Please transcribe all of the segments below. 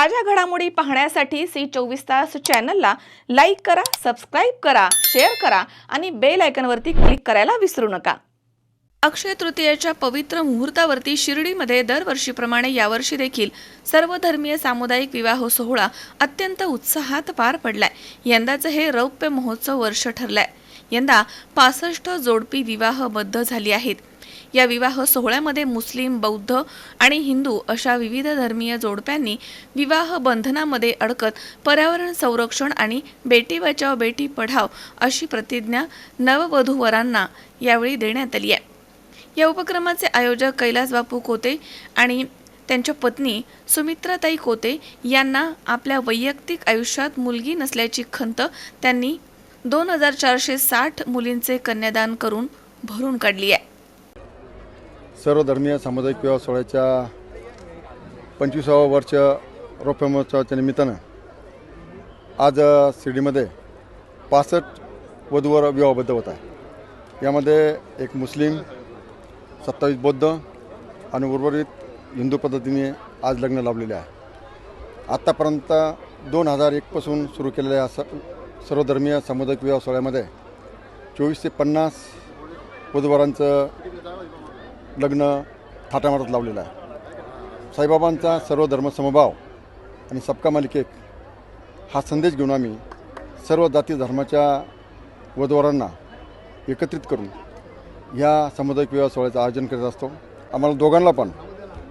ताज्या घडामोडी पाहण्यासाठी सी चोवीस तास चॅनलला लाईक करा सबस्क्राईब करा शेअर करा आणि बेल आयकनवरती क्लिक करायला विसरू नका. अक्षय तृतीयेच्या पवित्र मुहूर्तावरती शिर्डीमध्ये दरवर्षीप्रमाणे यावर्षी देखील सर्वधर्मीय सामुदायिक विवाह सोहळा अत्यंत उत्साहात पार पडलाय. यंदाचं हे रौप्य महोत्सव वर्ष ठरलंय. यंदा पासष्ट जोडपी विवाहबद्ध झाली आहेत. या विवाह सोहळ्यामध्ये मुस्लिम बौद्ध आणि हिंदू अशा विविध धर्मीय जोडप्यांनी विवाह बंधनामध्ये अडकत पर्यावरण संरक्षण आणि बेटी बचाव बेटी पढाव अशी प्रतिज्ञा नववधूवरांना यावेळी देण्यात आली आहे. या उपक्रमाचे आयोजक कैलास बापू कोते आणि त्यांच्या पत्नी सुमित्राताई कोते यांना आपल्या वैयक्तिक आयुष्यात मुलगी नसल्याची खंत त्यांनी दोन हजार चारशे साठ मुलींचे कन्यादान करून भरून काढली आहे. सर्वधर्मीय सामुदायिक विवाह सोहळ्याच्या पंचवीसावं वर्ष रौप्य महोत्सवाच्या निमित्तानं आज शिर्डीमध्ये पासष्ट वधूवर विवाहबद्ध होत आहे. यामध्ये एक मुस्लिम सत्तावीस बौद्ध आणि उर्वरित हिंदू पद्धतीने आज लग्न लावलेले आहे. आत्तापर्यंत दोन हजार एकपासून सुरू केलेल्या स सर्वधर्मीय सामुदायिक विवाह सोहळ्यामध्ये चोवीस ते पन्नास वधूवरांचं लग्न थाटामाटात लावलेलं आहे. साईबाबांचा सर्व धर्मसमभाव आणि सबका मालिक एक हा संदेश घेऊन आम्ही सर्व जाती धर्माच्या वधूवरांना एकत्रित करून ह्या सामुदायिक विवाह सोहळ्याचं आयोजन करत असतो. आम्हाला दोघांना पण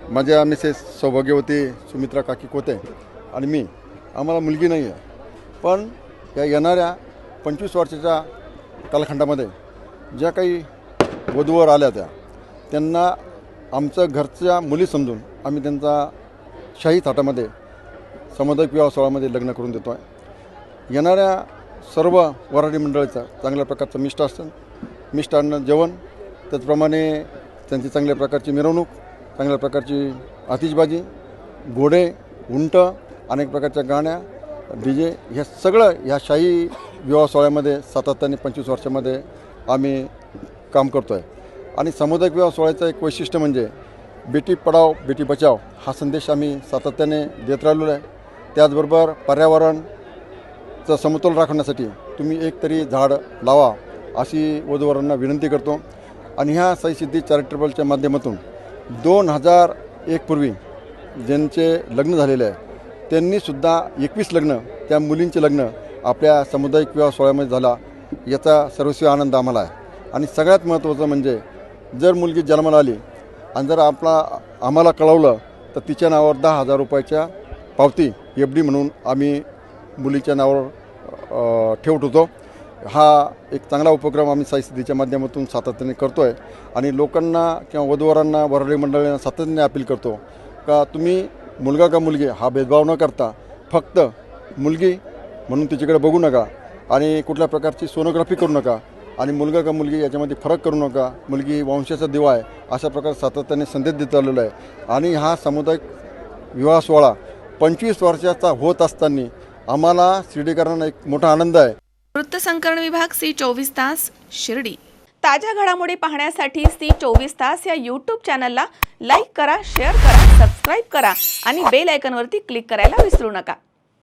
माझ्या मिसेस सौभाग्यवती सुमित्रा काकी कोते आणि मी आम्हाला मुलगी नाही आहे. पण या येणाऱ्या पंचवीस वर्षाच्या कालखंडामध्ये ज्या काही वधूवर आल्या त्या त्यांना आमचं घरच्या मुली समजून आम्ही त्यांचा शाही थाटामध्ये सामुदायिक विवाह सोहळ्यामध्ये लग्न करून देतो आहे येणाऱ्या सर्व वराडी मंडळीचं चांगल्या प्रकारचं मिष्ट असतं मिष्टान्न जेवण त्याचप्रमाणे त्यांची चांगल्या प्रकारची मिरवणूक चांगल्या प्रकारची आतिषबाजी घोडे उंट अनेक प्रकारच्या गाण्या डी जे ह्या सगळं ह्या शाही विवाह सोहळ्यामध्ये सातत्याने पंचवीस वर्षामध्ये आम्ही काम करतो आहे आणि सामुदायिक विवाह सोहळ्याचं एक वैशिष्ट्य म्हणजे बेटी पढाव बेटी बचाव हा संदेश आम्ही सातत्याने देत राहिलेलो आहे. त्याचबरोबर पर्यावरणचं समतोल राखण्यासाठी तुम्ही एक तरी झाड लावा अशी वधूवरांना विनंती करतो. आणि ह्या साईसिद्धी चॅरिटेबलच्या माध्यमातून दोन हजार एकपूर्वी ज्यांचे लग्न झालेले आहे त्यांनीसुद्धा एकवीस लग्न त्या मुलींचे लग्न आपल्या सामुदायिक विवाह सोहळ्यामध्ये झाला याचा सर्वस्वी आनंद आम्हाला आहे. आणि सगळ्यात महत्त्वाचं म्हणजे जर मुलगी जन्माला आली आणि जर आपला आम्हाला कळवलं तर तिच्या नावावर दहा हजार रुपयाच्या पावती एफ डी म्हणून आम्ही मुलीच्या नावावर ठेवत होतो. हा एक चांगला उपक्रम आम्ही साई माध्यमातून सातत्याने करतो आहे आणि लोकांना किंवा वधूवरांना वरळी मंडळींना सातत्याने अपील करतो का तुम्ही मुलगा का मुलगी हा भेदभाव न करता फक्त मुलगी म्हणून तिच्याकडे बघू नका आणि कुठल्या प्रकारची सोनोग्राफी करू नका. आणि मुलगा का मुलगी याच्यामध्ये फरक करू नका. मुलगी वंशाचा दिवा आहे. अशा प्रकारे सातत्याने संदेश देत आलेला आहे. आणि हा सामुदायिक विवाह सोहळा पंचवीस वर्षाचा होत असताना आम्हाला शिर्डीकरांना एक मोठा आनंद आहे. वृत्तसंकलन विभाग सी चोवीस तास शिर्डी. ताज्या घडामोडी पाहण्यासाठी सी चोवीस तास या यूट्यूब चॅनलला लाईक करा शेअर करा सबस्क्राईब करा आणि बेल आयकॉनवरती क्लिक करायला विसरू नका.